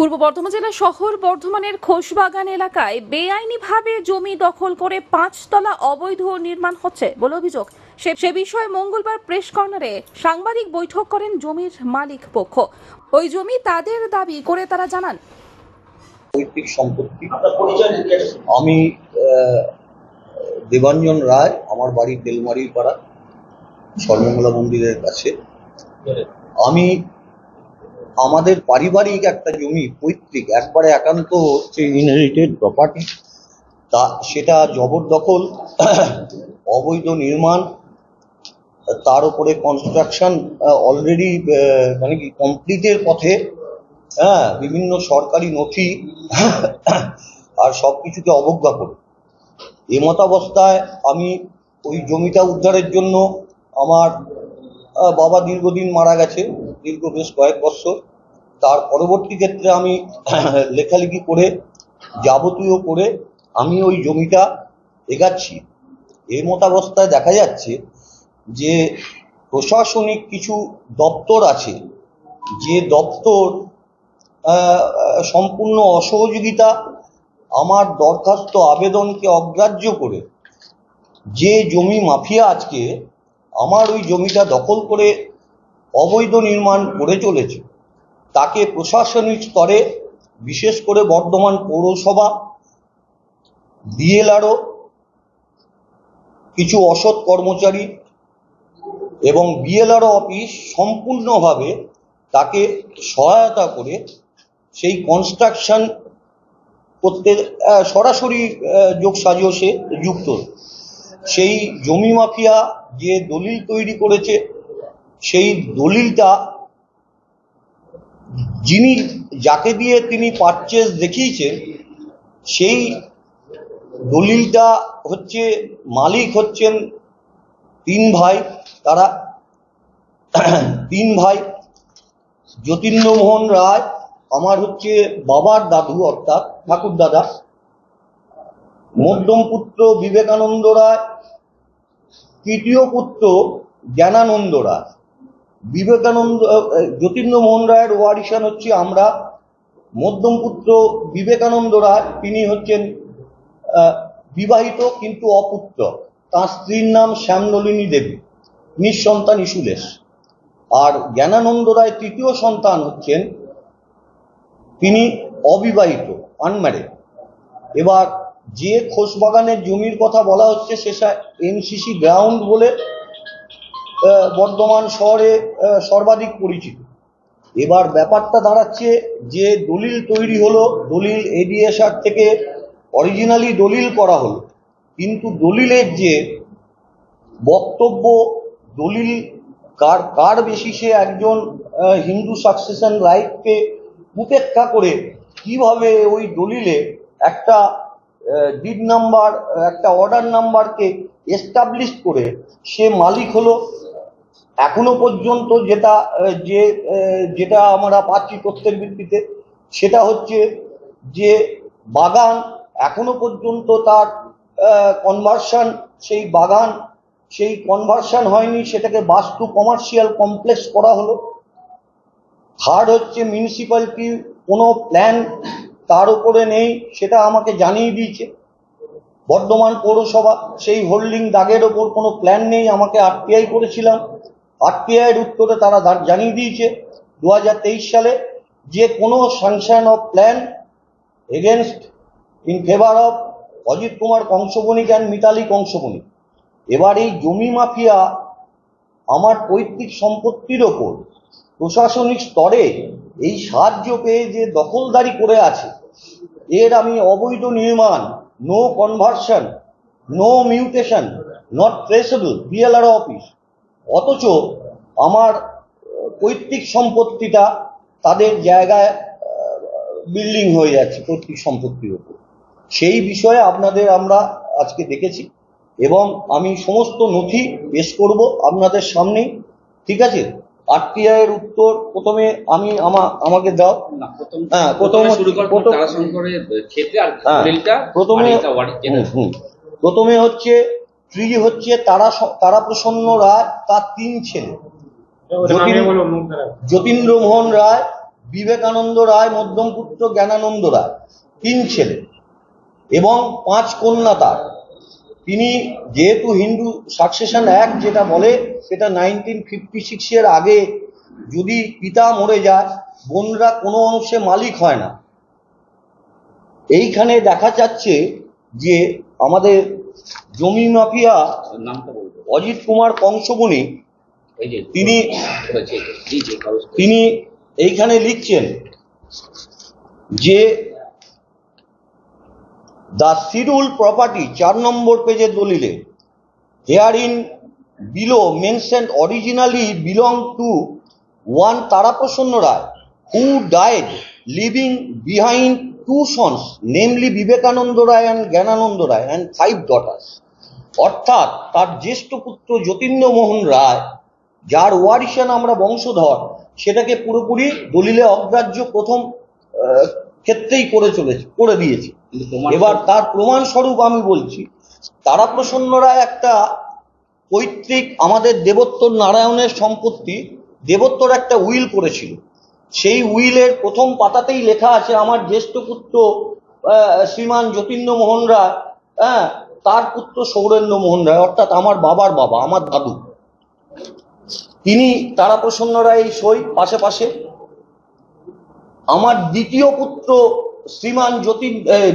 পূর্ব বর্ধমান জেলা শহর বর্ধমানের খোশবাগান এলাকায় বেআইনিভাবে জমি দখল করে পাঁচতলা অবৈধ নির্মাণ হচ্ছে বলে অভিযোগ। সে বিষয়ে মঙ্গলবার প্রেস কর্নারে সাংবাদিক বৈঠক করেন জমির মালিক পক্ষ। ওই জমি তাদের দাবি করে তারা জানান। পৈতৃক সম্পত্তি। আমি দেবাঞ্জন রায়, আমার বাড়ি তেলমারির পাড়া সর্বমঙ্গলা মন্দিরের কাছে। আমি আমাদের পারিবারিক একটা জমি পৈতৃক, একবারে একান্ত হচ্ছে ইনহেরিটেড প্রপার্টি তা সেটা জবরদখল, অবৈধ নির্মাণ, তার উপরে কনস্ট্রাকশন অলরেডি মানে কি কমপ্লিটের পথে হ্যাঁ বিভিন্ন সরকারি নথি, আর সব কিছুকে অবজ্ঞা করে। এমতাবস্থায় আমি ওই জমিটা উদ্ধারের জন্য আমার বাবা দীর্ঘদিন মারা গেছে। দীর্ঘ বেশ কয়েক বছর। তার পরবর্তী ক্ষেত্রে আমি লেখালেখি করে, যাবতীয় করে আমি ওই জমিটা এগাচ্ছি। এর মতাবস্থায় দেখা যাচ্ছে যে, প্রশাসনিক কিছু দপ্তর আছে, যে দপ্তর সম্পূর্ণ অসহযোগিতা আমার দরখাস্ত আবেদনকে অগ্রাহ্য করে। যে জমি মাফিয়া আজকে আমার ওই জমিটা দখল করে অবৈধ নির্মাণ করে চলেছে। তাকে প্রশাসনিক স্তরে, বিশেষ করে বর্ধমান পৌরসভা বিএলআরও কিছু অসৎ কর্মচারী এবং বিএলআরও অফিস সম্পূর্ণভাবে তাকে সহায়তা করে সেই কনস্ট্রাকশন করতে সরাসরি যোগ সাজসে যুক্ত। সেই জমি মাফিয়া যে দলিল তৈরি করেছে সেই দলিলটা যিনি যাকে দিয়ে তিনি পারচেস দেখিয়েছেন, সেই দলিলটা হচ্ছে মালিক হচ্ছেন তিন ভাই। তারা তিন ভাই, যতীন্দ্রমোহন রায়, আমার হচ্ছে বাবার দাদু অর্থাৎ ঠাকুর দাদা, মধ্যম পুত্র বিবেকানন্দ রায়, তৃতীয় পুত্র জ্ঞানানন্দ রায়। বিবেকানন্দ যতীন্দ্রমোহন রায়ের ওয়ারিশান হচ্ছে আমরা, মধ্যম পুত্র বিবেকানন্দ রায়, তিনি হচ্ছেন বিবাহিত কিন্তু অপুত্র। তাঁর স্ত্রীর নাম শ্যামনলিনী দেবী। নিঃসন্তান ইসুলেশ। আর জ্ঞানানন্দ রায় তৃতীয় সন্তান হচ্ছেন, তিনি অবিবাহিত আনম্যারেড এবার যে খোসবাগানের জমির কথা বলা হচ্ছে, সেটা এনসিসি গ্রাউন্ড বলে বর্ধমান শহরে সর্বাধিক পরিচিত। এবার ব্যাপারটা দাঁড়াচ্ছে যে দলিল তৈরি হলো, দলিল এডিএসআর থেকে অরিজিনালি দলিল করা হলো। কিন্তু দলিলের যে বক্তব্য, দলিল কার কার বেসিসে একজন হিন্দু সাকসেশন রাইটকে উপেক্ষা করে কীভাবে ওই দলিলে একটা ডিড নাম্বার একটা অর্ডার নাম্বারকে এস্টাবলিশ করে সে মালিক হলো এখনও পর্যন্ত যেটা যে যেটা আমরা পাচ্ছি তথ্যের ভিত্তিতে, সেটা হচ্ছে যে বাগান এখনও পর্যন্ত তার কনভার্সন সেই বাগান, সেই কনভার্সন হয়নি, সেটাকে বাস্তু কমার্শিয়াল কমপ্লেক্স করা হলো। থার্ড হচ্ছে মিউনিসিপ্যালিটি কোনো প্ল্যান তার উপরে নেই, সেটা আমাকে জানিয়ে দিয়েছে। বর্ধমান পৌরসভা, সেই হোল্ডিং দাগের ওপর কোনো প্ল্যান নেই, আমাকে আরটিআই করেছিলাম। আরটিআইয়ের উত্তরে তারা জানিয়ে দিয়েছে দু হাজার তেইশ সালে যে কোনো sanction of plan against in favour of Ajit Kumar Kansabanik and Mitali Kansabanik এবার এই জমি মাফিয়া আমার পৈতৃক সম্পত্তির ওপর প্রশাসনিক স্তরে এই সাহায্য পেয়ে যে দখলদারি করে আছে, এর আমি অবৈধ নির্মাণ no conversion no mutation not traceable BLR office অথচ আমার পৈতৃক সম্পত্তিটা তাদের জায়গায় বিল্ডিং হয়ে যাচ্ছে পৈতৃক সম্পত্তির উপর। সেই বিষয়ে আপনাদের আমরা আজকে দেখেছি এবং আমি সমস্ত নথি পেশ করব আপনাদের সামনেই। ঠিক আছে? আরটিআই এর উত্তর প্রথমে আমি আমা আমাকে দাও। হ্যাঁ, প্রথমে হ্যাঁ। প্রথমে হচ্ছে ট্রি হচ্ছে তারা তারাপ্রসন্ন রায় তার তিন ছেলে। যতীন- যতীন্দ্র মোহন রায় বিবেকানন্দ রায় মধ্যম পুত্র জ্ঞানানন্দ রায় তিন ছেলে। এবং পাঁচ কন্যা তার। তিনি যেহেতু হিন্দু সাকসেশন অ্যাক্ট যেটা বলে সেটা নাইনটিন ফিফটি সিক্সের আগে যদি পিতা মরে যায় বোনরা কোনো অংশে মালিক হয় না। এইখানে দেখা যাচ্ছে যে আমাদের জমি মাফিয়া অজিত কুমার যে তিনি। তিনি এইখানে লিখছেন যে দ্য শিডিউল প্রপার্টি চার নম্বর পেজের দলিলে herein below mention originally belong to one Taraprasanna Roy who died leaving behind two sons namely Vivekananda Roy and Gyanananda Roy and five daughters অর্থাৎ তার জ্যেষ্ঠ পুত্র যতীন্দ্র মোহন রায় যার ওয়ারিশান আমরা বংশধর সেটাকে পুরোপুরি দলিলে অগ্রাহ্য প্রথম ক্ষেত্রেই করে চলেছে করে দিয়েছে। এবার তার প্রমাণ স্বরূপ আমি বলছি তারাপ্রসন্ন রায় একটা পৈতৃক আমাদের দেবোত্তর নারায়ণের সম্পত্তি দেবোত্তর একটা উইল করেছিল। সেই উইলের প্রথম পাতাতেই লেখা আছে, আমার জ্যেষ্ঠ পুত্র শ্রীমান যতীন্দ্র মোহন রায় হ্যাঁ তার পুত্র সৌরেন্দ্র মোহন রায় অর্থাৎ আমার বাবার বাবা, আমার দাদু। তিনি তারাপ্রসন্ন রায় এই সই পাশে পাশে। আমার দ্বিতীয় পুত্র শ্রীমান জ্যোতি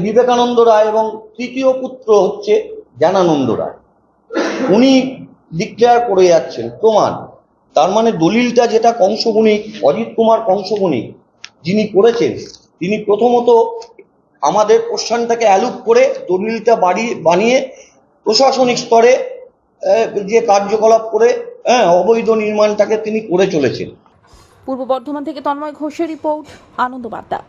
বিবেকানন্দ রায় এবং তৃতীয় পুত্র হচ্ছে জ্ঞানানন্দ রায়। উনি ডিক্লেয়ার করে যাচ্ছেন, প্রমাণ। তার মানে দলিলটা যেটা কংসবণিক অজিত কুমার কংসবণিক যিনি করেছেন, তিনি প্রথমত আমাদের প্রশ্নটাকে অ্যালুপ করে দলিলটা বাড়ি, বানিয়ে প্রশাসনিক স্তরে যে কার্যকলাপ করে হ্যাঁ অবৈধ নির্মাণটাকে তিনি করে চলেছেন। পূর্ব বর্ধমান থেকে তন্ময় ঘোষের রিপোর্ট আনন্দ বার্তা